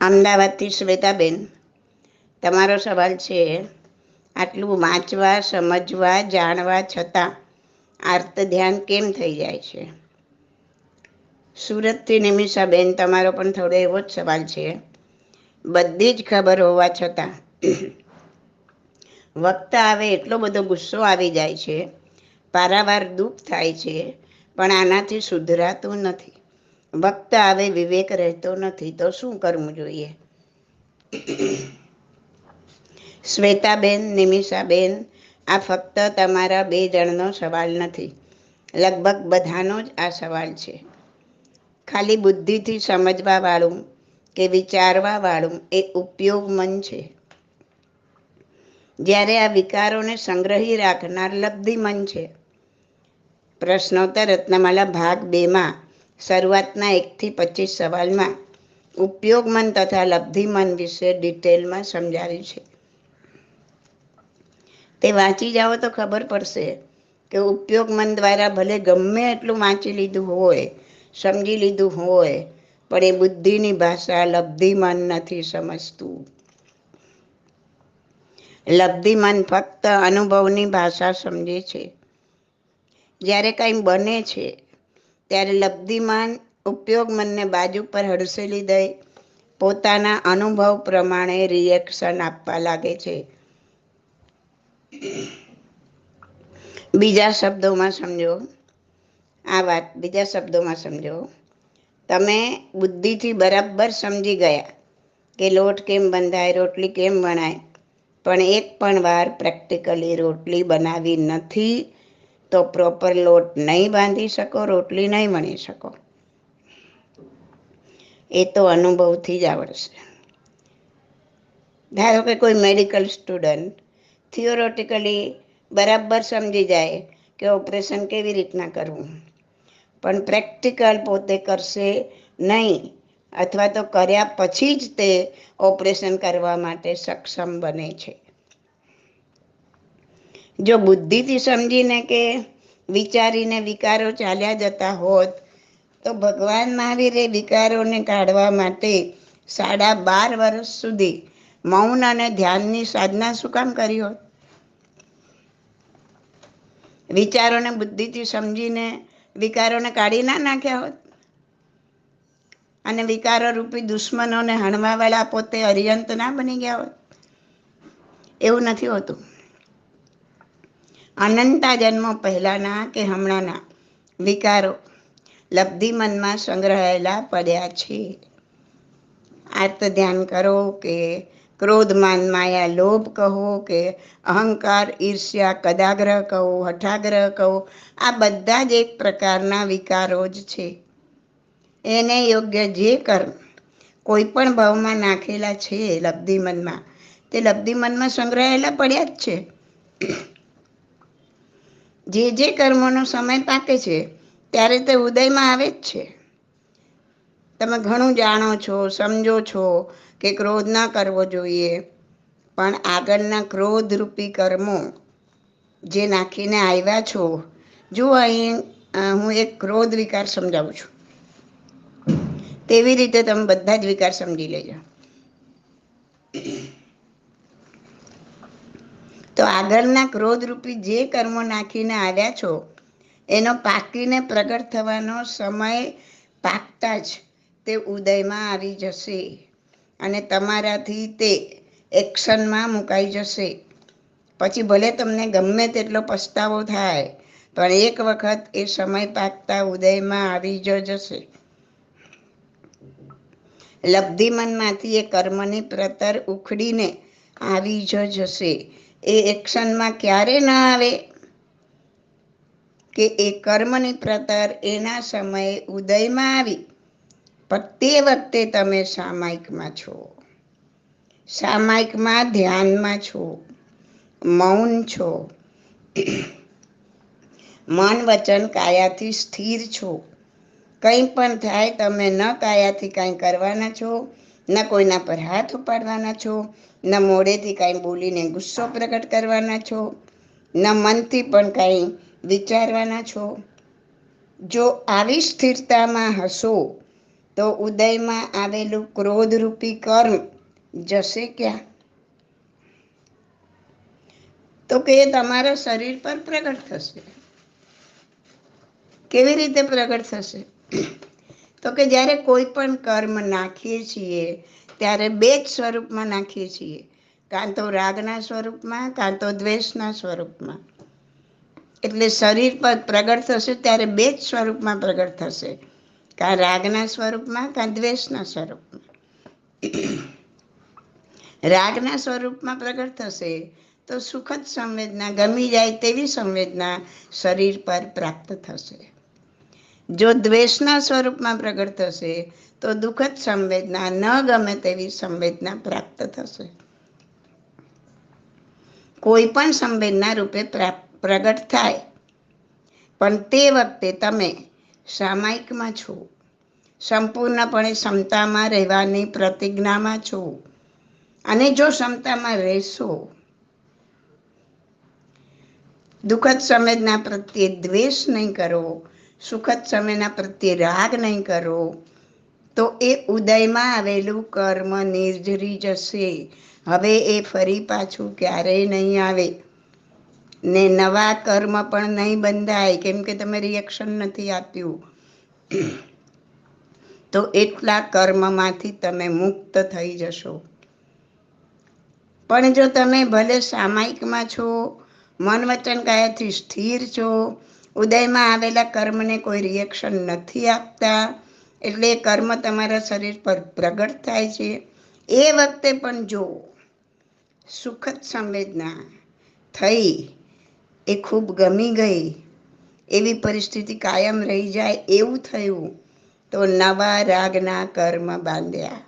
અમદાવાદથી શ્વેતાબેન, તમારો સવાલ છે, આટલું વાંચવા, સમજવા, જાણવા છતાં આર્ત ધ્યાન કેમ થઈ જાય છે? સુરતથી નિમિષાબેન, તમારો પણ થોડો એવો જ સવાલ છે. બધી જ ખબર હોવા છતાં વક્ત આવે, એટલો બધો ગુસ્સો આવી જાય છે. પારાવાર દુઃખ થાય છે, પણ આનાથી સુધરાતું નથી. વક્ત આવે, વિવેક રહેતો નથી. તો શું કરવું જોઈએ? શ્વેતાબેન, નિમિષાબેન, આ ફક્ત તમારા બે જણનો સવાલ નથી. લગભગ બધાનો જ આ સવાલ છે. ખાલી બુદ્ધિથી સમજવાવાળું કે વિચારવાવાળું એ ઉપયોગ મન છે. જ્યારે આ વિકારોને સંગ્રહી રાખનાર લબ્ધિ મન છે. પ્રશ્નોત્તર રત્નમાલા ભાગ બેમાં શરૂઆતના એકથી પચીસ સવાલમાં ઉપયોગમન તથા લબ્ધિમન વિશે ડિટેલમાં સમજાવ્યું છે. તે વાંચી જાઓ તો ખબર પડશે કે ઉપયોગમન દ્વારા ભલે ગમે એટલું વાંચી લીધું હોય, સમજી લીધું હોય, પણ એ બુદ્ધિની ભાષા લબ્ધિમન નથી સમજતું. લબ્ધિમન ફક્ત અનુભવની ભાષા સમજે છે. જ્યારે કંઈ બને છે ત્યારે લબ્ધિમાન ઉપયોગ મનને બાજુ પર હડસેલી દઈ પોતાના અનુભવ પ્રમાણે રિએક્શન આપવા લાગે છે. બીજા શબ્દોમાં સમજો. આ વાત બીજા શબ્દોમાં સમજો. તમે બુદ્ધિથી બરાબર સમજી ગયા કે લોટ કેમ બંધાય, રોટલી કેમ બનાય પણ એક પણ વાર પ્રેક્ટિકલી રોટલી બનાવી નથી તો પ્રોપર લોટ નહીં બાંધી શકો, રોટલી નહીં વણી શકો. એ તો અનુભવથી જ આવડશે. ધારો કે કોઈ મેડિકલ સ્ટુડન્ટ થિયોરોટિકલી બરાબર સમજી જાય કે ઓપરેશન કેવી રીતના કરવું. પણ પ્રેક્ટિકલ પોતે કરશે નહીં અથવા તો કર્યા પછી જ તે ઓપરેશન કરવા માટે સક્ષમ બને છે. જો બુદ્ધિથી સમજીને કે વિચારીને વિકારો ચાલ્યા જતા હોત, તો ભગવાન મહાવીરે વિકારોને કાઢવા માટે સાડા બાર વર્ષ સુધી મૌન અને ધ્યાનની સાધના શું કામ કરી હોત? વિચારોને બુદ્ધિથી સમજીને વિકારોને કાઢી ના નાખ્યા હોત? અને વિકારો રૂપી દુશ્મનોને હણવા વાળા પોતે અરિયંત ના બની ગયા હોત? એવું નથી હોતું. અનંતા જન્મો પહેલાના કે હમણાંના? વિકારો લબ્ધિ મનમાં સંગ્રહાયેલા પડ્યા છે. આર્ત ધ્યાન કરો કે ક્રોધ માન માયા લોભ કહો કે અહંકાર ઈર્ષ્યા કદાગ્રહ કહો, હઠાગ્રહ કહો. આ બધા જ એક પ્રકારના વિકારો જ છે. એને યોગ્ય જે કર્મ કોઈ પણ ભાવમાં નાખેલા છે લબ્ધિ મનમાં, તે લબ્ધિ મનમાં સંગ્રહાયેલા પડ્યા જ છે. જે જે કર્મોનો સમય પાકે છે, ત્યારે તે ઉદયમાં આવે જ છે. તમે ઘણું જાણો છો, સમજો છો કે ક્રોધ ના કરવો જોઈએ, પણ આગળના ક્રોધરૂપી કર્મો જે નાખીને આવ્યા છો, જો અહીં હું એક ક્રોધ વિકાર સમજાવું છું. તેવી રીતે તમે બધા જ વિકાર સમજી લેજો. તો આગળના ક્રોધરૂપી જે કર્મો નાખીને આવ્યા છો, એનો પાકીને પ્રગટ થવાનો સમય પાકતા જ તે ઉદયમાં આવી જશે અને તમારાથી તે એક્શનમાં મુકાઈ જશે. પછી ભલે તમને ગમે તેટલો પસ્તાવો થાય, પણ એક વખત એ સમય પાકતા ઉદયમાં આવી જ જશે. લબ્ધિમનમાંથી એ કર્મની પ્રતર ઉખડીને આવી જ જશે. એ એક્શનમાં ક્યારે ન આવે? કે એ કર્મની પ્રતર એના સમયે ઉદયમાં આવી? પણ તે વખતે તમે સામાયિકમાં છો. સામાયિકમાં ધ્યાનમાં છો. મૌન છો. મન વચન કાયાથી સ્થિર છો. કંઈ પણ થાય તમે ન કાયાથી કાંઈ કરવાના છો, ન કોઈના પર હાથ ઉપાડવાના છો ન મોડેથી કાંઈ બોલીને ગુસ્સો પ્રગટ કરવાના છો, ન મનથી પણ કાંઈ વિચારવાના છો. જો આવી સ્થિરતામાં હશો, તો ઉદયમાં આવેલું ક્રોધરૂપી કર્મ જશે ક્યાં? તો કે એ તમારા શરીર પર પ્રગટ થશે. કેવી રીતે પ્રગટ થશે? તો કે જ્યારે કોઈ પણ કર્મ નાખીએ છીએ ત્યારે બે જ સ્વરૂપમાં નાખીએ છીએ. કાં તો રાગના સ્વરૂપમાં, કાં તો દ્વેષના સ્વરૂપમાં. એટલે શરીર પર પ્રગટ થશે ત્યારે બે જ સ્વરૂપમાં પ્રગટ થશે. કાં રાગના સ્વરૂપમાં, કાં દ્વેષના સ્વરૂપમાં. રાગના સ્વરૂપમાં પ્રગટ થશે તો સુખદ સંવેદના, ગમી જાય તેવી સંવેદના શરીર પર પ્રાપ્ત થશે. જો દ્વેષના સ્વરૂપમાં પ્રગટ થશે, તો દુઃખદ સંવેદના ન ગમે તેવી સંવેદના પ્રાપ્ત થશે. કોઈ પણ સંવેદના રૂપે પ્રગટ થાય. પણ તે વખતે તમે સામાયિકમાં છો. સંપૂર્ણપણે ક્ષમતામાં રહેવાની પ્રતિજ્ઞામાં છો. અને જો ક્ષમતામાં રહેશો, દુઃખદ સંવેદના પ્રત્યે દ્વેષ નહીં કરો સુખદ સમયના પ્રત્યે રાગ નહીં કરો, તો એ ઉદયમાં આવેલું કર્મ નિર્જરી જશે. હવે એ ફરી પાછું ક્યારેય નહીં આવે. ને નવા કર્મ પણ નહીં બંધાય. કેમ કે તમે રિએક્શન નથી આપ્યું. તો એટલા કર્મમાંથી તમે મુક્ત થઈ જશો. પણ જો તમે ભલે સામાયિકમાં છો મન વચન કાયાથી સ્થિર છો ઉદયમાં આવેલા કર્મને કોઈ રિએક્શન નથી આપતા. એટલે કર્મ તમારા શરીર પર પ્રગટ થાય છે. એ વખતે પણ જો સુખદ સંવેદના થઈ, એ ખૂબ ગમી ગઈ, એવી પરિસ્થિતિ કાયમ રહી જાય એવું થયું, તો નવા રાગના કર્મ બાંધ્યા.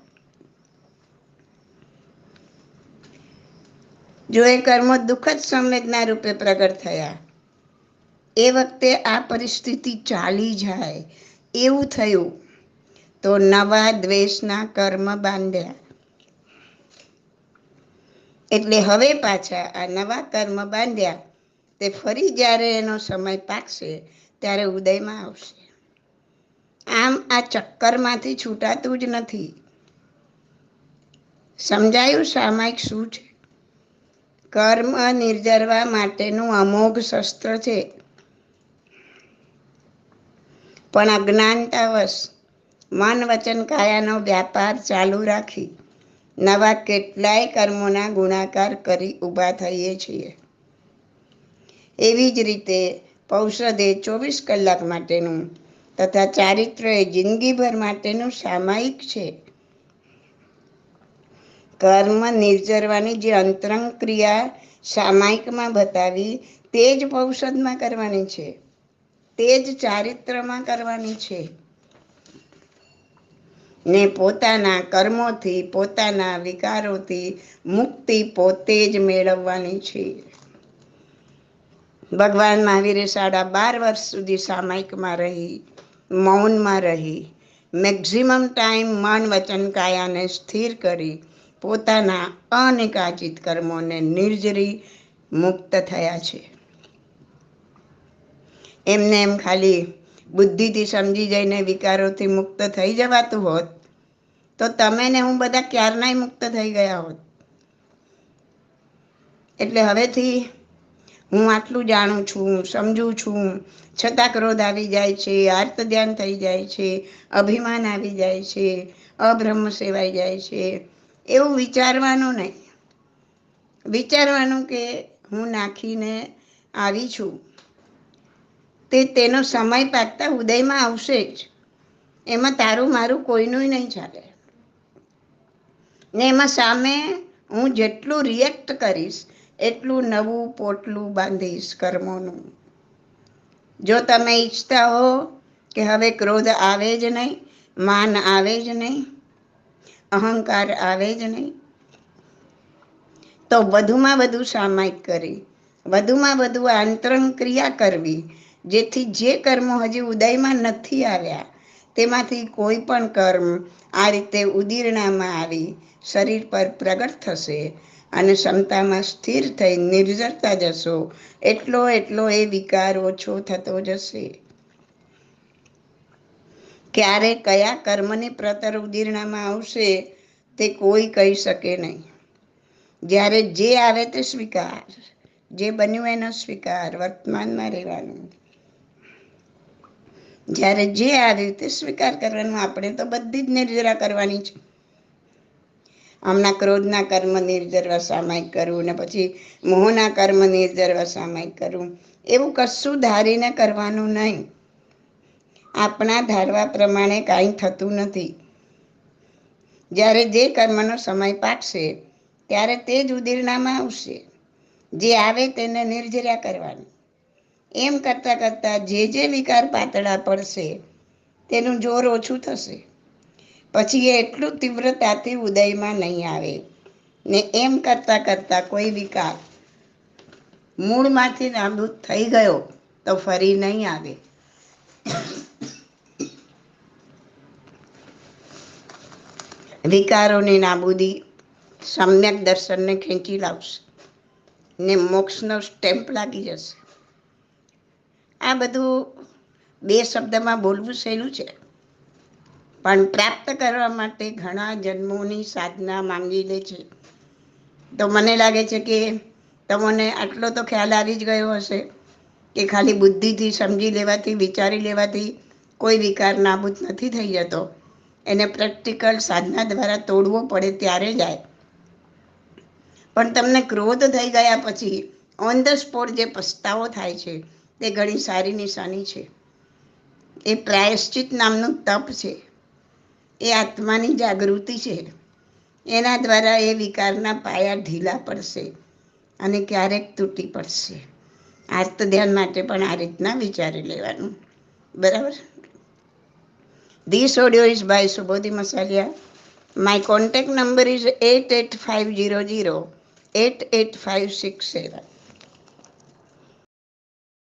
જો એ કર્મો દુઃખદ સંવેદના રૂપે પ્રગટ થયા એ વખતે આ પરિસ્થિતિ ચાલી જાય, એવું થયું. તો નવા દ્વેષના કર્મ બાંધ્યા. એટલે હવે પાછા આ નવા કર્મ બાંધ્યા, તે ફરી જ્યારે એનો સમય પાકશે, ત્યારે ઉદયમાં આવશે. આમ આ ચક્કરમાંથી છૂટાતું જ નથી. સમજાયું સામાયિક શું છે? કર્મ નિર્જરવા માટેનું અમોઘ શસ્ત્ર છે. પણ અજ્ઞાનતાવશ મન વચન કાયાનો વ્યાપાર ચાલુ રાખી. નવા કેટલાય કર્મોના ગુણાકાર કરી ઊભા થઈએ છીએ. એવી જ રીતે પૌષધે ચોવીસ કલાક માટેનું તથા ચારિત્ર એ જિંદગીભર માટેનું સામાયિક છે. કર્મ નિર્જરવાની જે અંતરંગ ક્રિયા સામાયિકમાં બતાવી તે જ પૌષધમાં કરવાની છે. તે જ ચારિત્રમાં કરવાની છે. ને પોતાના કર્મોથી, પોતાના વિકારોથી મુક્તિ પોતે જ મેળવવાની છે. ભગવાન મહાવીરે સાડા બાર વર્ષ સુધી સામાયિકમાં રહી, મૌનમાં રહી, મેક્ઝિમમ ટાઈમ મન વચન કાયાને સ્થિર કરી, પોતાના અનિકાચિત કર્મોને નિર્જરી મુક્ત થયા છે. એમને એમ ખાલી બુદ્ધિથી સમજી જઈને વિકારોથી મુક્ત થઈ જવાતું હોત, તો તમે ને હું બધા ક્યારનાય મુક્ત થઈ ગયા હોત. એટલે હવેથી હું આટલું જાણું છું સમજું છું, છતાં ક્રોધ આવી જાય છે, આર્ત ધ્યાન થઈ જાય છે, અભિમાન આવી જાય છે, અબ્રહ્મ સેવાઈ જાય છે, એવું વિચારવાનું નહીં. વિચારવાનું કે હું નાખીને આવી છું. તે તેનો સમય પાકતા ઉદયમાં આવશે જ. એમાં તારું મારું કોઈનું નહીં ચાલે. ને એમાં સામે હું જેટલું રિએક્ટ કરીશ, એટલું નવું પોટલું બાંધીશ કર્મોનું. જો તમે ઈચ્છતા હો કે હવે ક્રોધ આવે જ નહીં, માન આવે જ નહીં, અહંકાર આવે જ નહીં, તો વધુમાં વધુ સામાયિક કરી, વધુમાં વધુ આંતરંગ ક્રિયા કરવી જેથી જે કર્મો હજી ઉદયમાં નથી આવ્યા, તેમાંથી કોઈ પણ કર્મ આ રીતે ઉદીરણામાં આવી શરીર પર પ્રગટ થશે અને ક્ષમતામાં સ્થિર થઈ નિર્જરતા જશો, એટલો એટલો એ વિકાર ઓછો થતો જશે. ક્યારે કયા કર્મની પ્રતર ઉદીરણામાં આવશે તે કોઈ કહી શકે નહીં. જ્યારે જે આવે તે સ્વીકાર, જે બન્યું એનો સ્વીકાર વર્તમાનમાં રહેવાનું. જ્યારે જે આ રીતે સ્વીકાર કરવાનું, આપણે તો બધી જ નિર્જરા કરવાની છે. હમણાં ક્રોધના કર્મ નિર્જરવા સામાયિક કરવું ને પછી મોહના કર્મ નિર્જરવા સામાયિક કરવું, એવું કશું ધારીને કરવાનું નહીં. આપણા ધારવા પ્રમાણે કાંઈ થતું નથી. જ્યારે જે કર્મનો સમય પાકશે ત્યારે તે જ ઉદીરણામાં આવશે. જે આવે તેને નિર્જરા કરવાની. એમ કરતાં કરતાં જે જે વિકાર પાતળા પડશે, તેનું જોર ઓછું થશે. પછી એ એટલું તીવ્રતાથી ઉદયમાં નહીં આવે. ને એમ કરતાં કરતાં કોઈ વિકાર મૂળમાંથી નાબૂદ થઈ ગયો, તો ફરી નહીં આવે. વિકારોની નાબૂદી સમ્યક દર્શનને ખેંચી લાવશે. ને મોક્ષનો સ્ટેમ્પ લાગી જશે. આ બધું બે શબ્દમાં બોલવું સહેલું છે. પણ પ્રાપ્ત કરવા માટે ઘણા જન્મોની સાધના માંગી લે છે. તો મને લાગે છે કે તમને આટલો તો ખ્યાલ આવી જ ગયો હશે કે ખાલી બુદ્ધિથી સમજી લેવાથી, વિચારી લેવાથી કોઈ વિકાર નાબૂદ નથી થઈ જતો. એને પ્રેક્ટિકલ સાધના દ્વારા તોડવો પડે ત્યારે જાય પણ તમને ક્રોધ થઈ ગયા પછી ઓન ધ સ્પોટ જે પસ્તાવો થાય છે તે ઘણી સારી નિશાની છે. એ પ્રાયશ્ચિત નામનું તપ છે. એ આત્માની જાગૃતિ છે. એના દ્વારા એ વિકારના પાયા ઢીલા પડશે અને ક્યારેક તૂટી પડશે. આર્ત ધ્યાન માટે પણ આ રીતના વિચારી લેવાનું. બરાબર? This audio is by Subodhi Masaliya my contact number is eight eight five zero zero eight eight five six seven